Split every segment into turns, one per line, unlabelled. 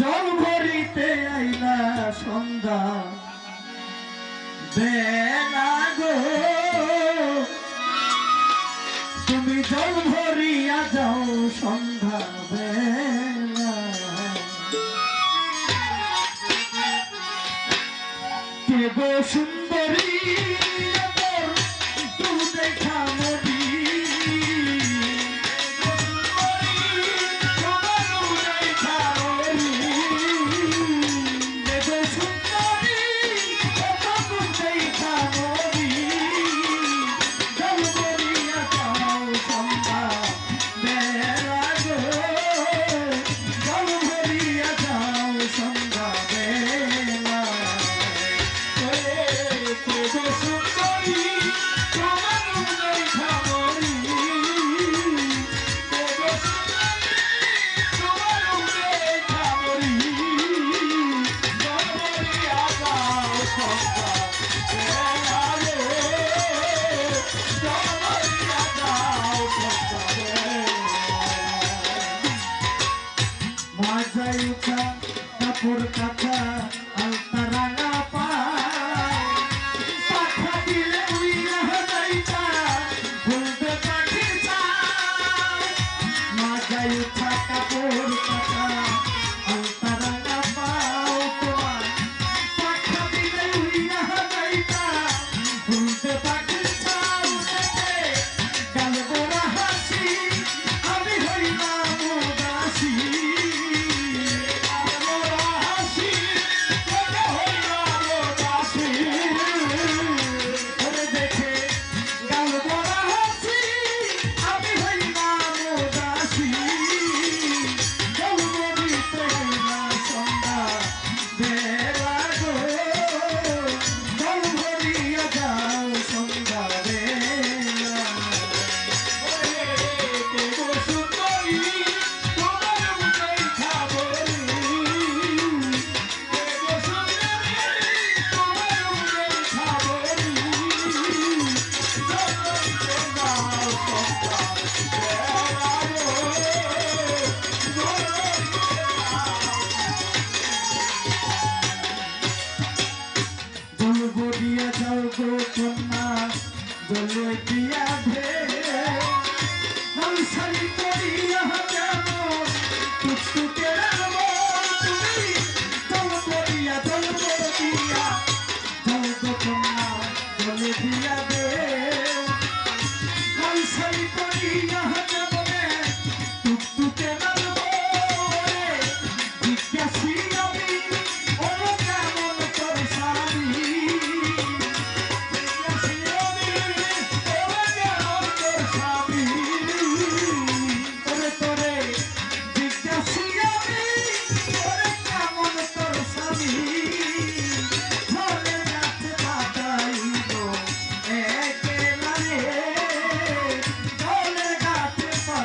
জল ভরিতে আইলা সন্ধ্যা। বেলা গো, তুমি জল ভরিয়া যাও সন্ধ্যা বেলা। কে গো সুন্দরী পাতা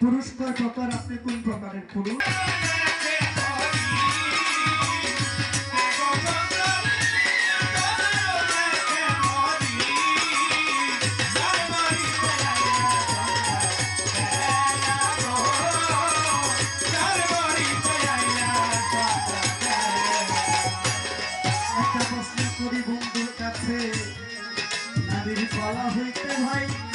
পুরুষ কয় প্রকার আপনি কোন প্রকারের পুরুষ? হইতে ভাই